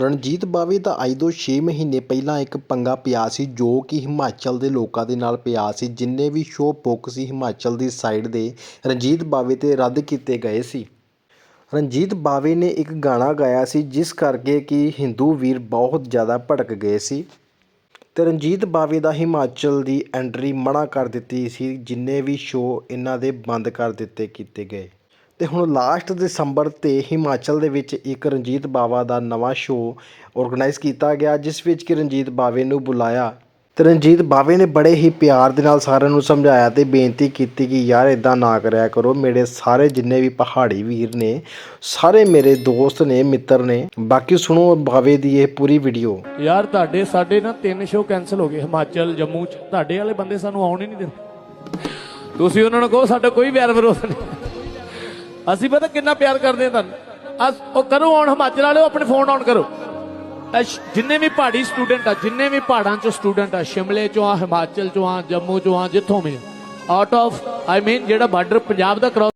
ਰਣਜੀਤ ਬਾਵੇ ਦਾ ਅੱਜ ਤੋਂ 6 ਮਹੀਨੇ ਪਹਿਲਾਂ ਇੱਕ ਪੰਗਾ ਪਿਆ ਸੀ, ਜੋ ਕਿ ਹਿਮਾਚਲ ਦੇ ਲੋਕਾਂ ਦੇ ਨਾਲ ਪਿਆ ਸੀ, ਜਿੰਨੇ ਵੀ ਸ਼ੋਅ ਬੁੱਕ ਸੀ ਹਿਮਾਚਲ ਦੀ ਸਾਈਡ ਦੇ, ਰਣਜੀਤ ਬਾਵੇ ਤੇ ਰੱਦ ਕੀਤੇ ਗਏ ਸੀ। ਰਣਜੀਤ ਬਾਵੇ ਨੇ ਇੱਕ ਗਾਣਾ ਗਾਇਆ ਸੀ, ਜਿਸ ਕਰਕੇ ਕਿ ਹਿੰਦੂ ਵੀਰ ਬਹੁਤ ਜ਼ਿਆਦਾ ਭੜਕ ਗਏ ਸੀ। ਤੇ ਰਣਜੀਤ ਬਾਵੇ ਦਾ ਹਿਮਾਚਲ ਦੀ ਐਂਟਰੀ ਮਨਾ ਕਰ ਦਿੱਤੀ ਸੀ, ਜਿੰਨੇ ਵੀ ਸ਼ੋਅ ਇਹਨਾਂ ਦੇ ਬੰਦ ਕਰ ਦਿੱਤੇ ਕੀਤੇ ਗਏ। ਤੇ ਹੁਣ ਲਾਸਟ ਦਸੰਬਰ ਤੇ ਹਿਮਾਚਲ ਦੇ ਵਿੱਚ ਇੱਕ ਰਣਜੀਤ ਬਾਵਾ ਦਾ ਨਵਾਂ ਸ਼ੋਅ ਆਰਗੇਨਾਈਜ਼ ਕੀਤਾ ਗਿਆ, ਜਿਸ ਵਿੱਚ ਕਿ ਰਣਜੀਤ ਬਾਵੇ ਨੂੰ ਬੁਲਾਇਆ। ਤੇ ਰਣਜੀਤ ਬਾਵੇ ਨੇ ਬੜੇ ਹੀ ਪਿਆਰ ਦੇ ਨਾਲ ਸਾਰਿਆਂ ਨੂੰ ਸਮਝਾਇਆ ਤੇ ਬੇਨਤੀ ਕੀਤੀ ਕਿ ਯਾਰ ਇਦਾਂ ਨਾ ਕਰਿਆ ਕਰੋ, ਮੇਰੇ ਸਾਰੇ ਜਿੰਨੇ ਵੀ ਪਹਾੜੀ ਵੀਰ ਨੇ, ਸਾਰੇ ਮੇਰੇ ਦੋਸਤ ਨੇ, ਮਿੱਤਰ ਨੇ, ਬਾਕੀ ਸੁਣੋ ਬਾਵੇ ਦੀ ਇਹ ਪੂਰੀ ਵੀਡੀਓ ਯਾਰ ਤੁਹਾਡੇ, ਸਾਡੇ ਨਾ ਤਿੰਨ ਸ਼ੋਅ ਕੈਨਸਲ ਹੋ ਗਏ ਹਿਮਾਚਲ, ਜੰਮੂ ਚ। ਤੁਹਾਡੇ ਵਾਲੇ ਬੰਦੇ ਸਾਨੂੰ ਆਉਣ ਹੀ ਨਹੀਂ ਦਿੰਦੇ। ਤੁਸੀਂ ਉਹਨਾਂ ਨੂੰ ਕਹੋ, ਸਾਡਾ ਕੋਈ ਪਿਆਰ ਵਿਰੋਧ ਨਹੀਂ। ਅਸੀਂ ਪਤਾ ਕਿੰਨਾ ਪਿਆਰ ਕਰਦੇ ਹਾਂ ਤੁਹਾਨੂੰ। ਅਸ ਉਹ ਕਰੋ ਹੁਣ ਹਿਮਾਚਲ ਵਾਲਿਓ, ਆਪਣੇ ਫੋਨ ਆਨ ਕਰੋ। ਇਹ ਜਿੰਨੇ ਵੀ ਪਹਾੜੀ ਸਟੂਡੈਂਟ ਆ, ਜਿੰਨੇ ਵੀ ਪਹਾੜਾਂ ਚੋਂ ਸਟੂਡੈਂਟ ਆ, ਸ਼ਿਮਲੇ ਚੋਂ ਆ, ਹਿਮਾਚਲ ਚੋਂ ਆ, ਜੰਮੂ ਚੋਂ ਆ, ਜਿੱਥੋਂ ਵੀ ਆਊਟ ਆਫ ਆਈ ਮੀਨ ਜਿਹੜਾ ਬਾਰਡਰ ਪੰਜਾਬ ਦਾ cross